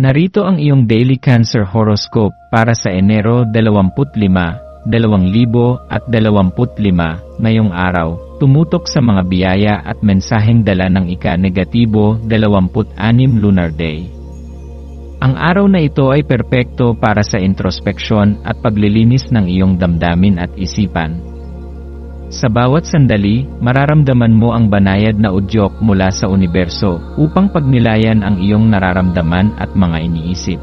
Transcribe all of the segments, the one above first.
Narito ang iyong daily cancer horoscope para sa Enero 25, 2025 ngayong araw. Tumutok sa mga biyaya at mensaheng dala ng ika-negatibo 26 lunar day. Ang araw na ito ay perpekto para sa introspeksyon at paglilinis ng iyong damdamin at isipan. Sa bawat sandali, mararamdaman mo ang banayad na udyok mula sa universo upang pagnilayan ang iyong nararamdaman at mga iniisip.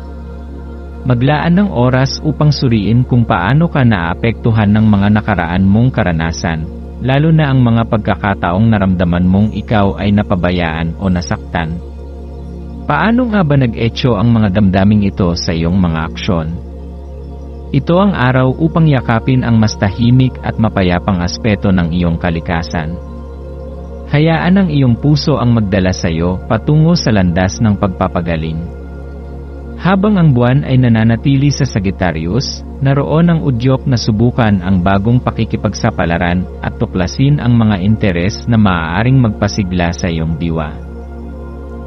Maglaan ng oras upang suriin kung paano ka naapektuhan ng mga nakaraan mong karanasan, lalo na ang mga pagkakataong naramdaman mong ikaw ay napabayaan o nasaktan. Paano nga ba nag-etyo ang mga damdaming ito sa iyong mga aksyon? Ito ang araw upang yakapin ang mas tahimik at mapayapang aspeto ng iyong kalikasan. Hayaan ang iyong puso ang magdala sa iyo patungo sa landas ng pagpapagaling. Habang ang buwan ay nananatili sa Sagittarius, naroon ang udyok na subukan ang bagong pakikipagsapalaran at tuklasin ang mga interes na maaaring magpasigla sa iyong diwa.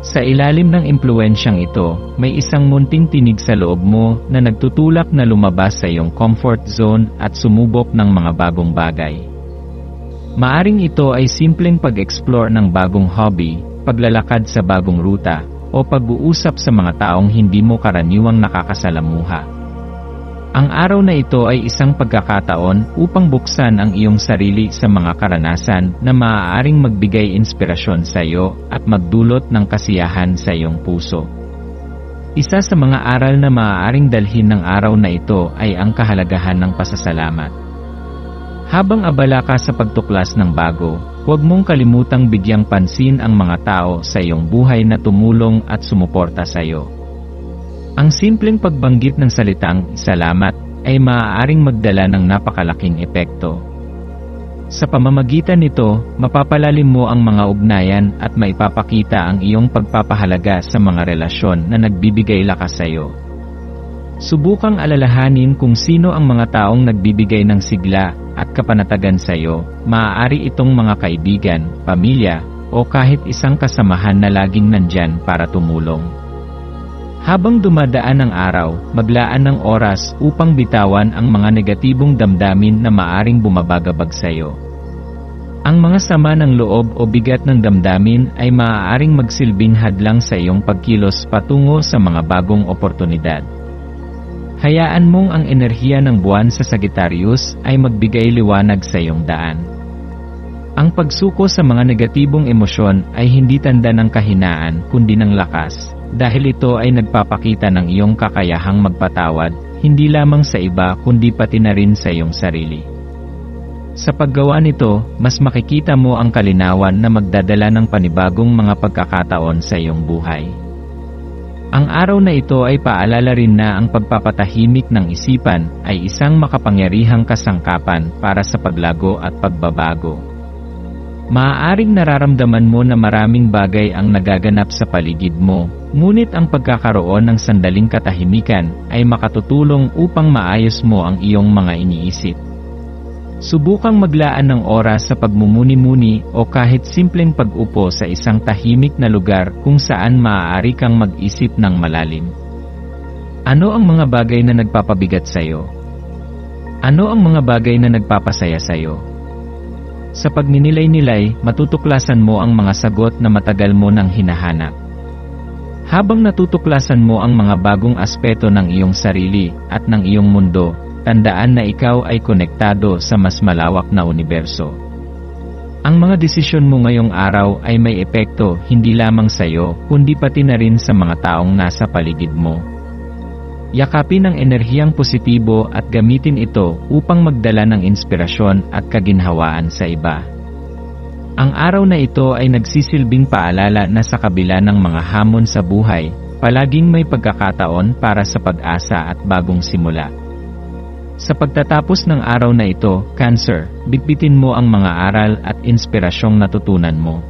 Sa ilalim ng impluensyang ito, may isang munting tinig sa loob mo na nagtutulak na lumabas sa iyong comfort zone at sumubok ng mga bagong bagay. Maaring ito ay simpleng pag-explore ng bagong hobby, paglalakad sa bagong ruta, o pag-uusap sa mga taong hindi mo karaniwang nakakasalamuha. Ang araw na ito ay isang pagkakataon upang buksan ang iyong sarili sa mga karanasan na maaaring magbigay inspirasyon sa iyo at magdulot ng kasiyahan sa iyong puso. Isa sa mga aral na maaaring dalhin ng araw na ito ay ang kahalagahan ng pasasalamat. Habang abala ka sa pagtuklas ng bago, huwag mong kalimutang bigyang pansin ang mga tao sa iyong buhay na tumulong at sumuporta sa iyo. Ang simpleng pagbanggit ng salitang salamat ay maaaring magdala ng napakalaking epekto. Sa pamamagitan nito, mapapalalim mo ang mga ugnayan at maipapakita ang iyong pagpapahalaga sa mga relasyon na nagbibigay lakas sa iyo. Subukang alalahanin kung sino ang mga taong nagbibigay ng sigla at kapanatagan sa iyo, maaari itong mga kaibigan, pamilya, o kahit isang kasamahan na laging nandyan para tumulong. Habang dumadaan ang araw, maglaan ng oras upang bitawan ang mga negatibong damdamin na maaring bumabagabag sa iyo. Ang mga sama ng loob o bigat ng damdamin ay maaaring magsilbing hadlang sa iyong pagkilos patungo sa mga bagong oportunidad. Hayaan mong ang enerhiya ng buwan sa Sagittarius ay magbigay liwanag sa iyong daan. Ang pagsuko sa mga negatibong emosyon ay hindi tanda ng kahinaan kundi ng lakas, dahil ito ay nagpapakita ng iyong kakayahang magpatawad, hindi lamang sa iba kundi pati na rin sa iyong sarili. Sa paggawa nito, mas makikita mo ang kalinawan na magdadala ng panibagong mga pagkakataon sa iyong buhay. Ang araw na ito ay paalala rin na ang pagpapatahimik ng isipan ay isang makapangyarihang kasangkapan para sa paglago at pagbabago. Maaaring nararamdaman mo na maraming bagay ang nagaganap sa paligid mo, ngunit ang pagkakaroon ng sandaling katahimikan ay makatutulong upang maayos mo ang iyong mga iniisip. Subukang maglaan ng oras sa pagmumuni-muni o kahit simpleng pag-upo sa isang tahimik na lugar kung saan maaari kang mag-isip ng malalim. Ano ang mga bagay na nagpapabigat sa iyo? Ano ang mga bagay na nagpapasaya sa iyo? Sa pagninilay-nilay, matutuklasan mo ang mga sagot na matagal mo nang hinahanap. Habang natutuklasan mo ang mga bagong aspeto ng iyong sarili at ng iyong mundo, tandaan na ikaw ay konektado sa mas malawak na universo. Ang mga desisyon mo ngayong araw ay may epekto hindi lamang sa iyo, kundi pati na rin sa mga taong nasa paligid mo. Yakapin ang enerhiyang positibo at gamitin ito upang magdala ng inspirasyon at kaginhawaan sa iba. Ang araw na ito ay nagsisilbing paalala na sa kabila ng mga hamon sa buhay, palaging may pagkakataon para sa pag-asa at bagong simula. Sa pagtatapos ng araw na ito, Cancer, bitbitin mo ang mga aral at inspirasyong natutunan mo.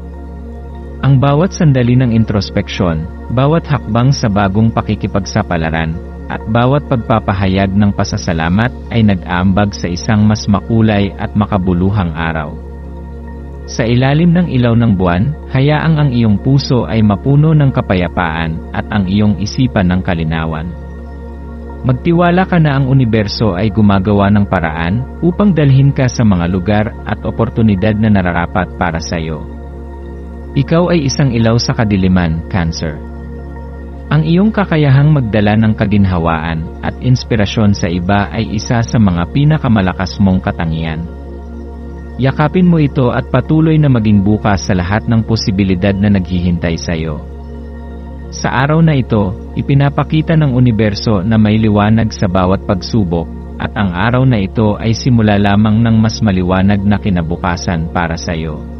Ang bawat sandali ng introspeksyon, bawat hakbang sa bagong pakikipagsapalaran, at bawat pagpapahayag ng pasasalamat ay nag-aambag sa isang mas makulay at makabuluhang araw. Sa ilalim ng ilaw ng buwan, hayaang ang iyong puso ay mapuno ng kapayapaan at ang iyong isipan ng kalinawan. Magtiwala ka na ang universo ay gumagawa ng paraan upang dalhin ka sa mga lugar at oportunidad na nararapat para sa iyo. Ikaw ay isang ilaw sa kadiliman, Cancer. Ang iyong kakayahang magdala ng kaginhawaan at inspirasyon sa iba ay isa sa mga pinakamalakas mong katangian. Yakapin mo ito at patuloy na maging bukas sa lahat ng posibilidad na naghihintay sa iyo. Sa araw na ito, ipinapakita ng universo na may liwanag sa bawat pagsubok, at ang araw na ito ay simula lamang ng mas maliwanag na kinabukasan para sa iyo.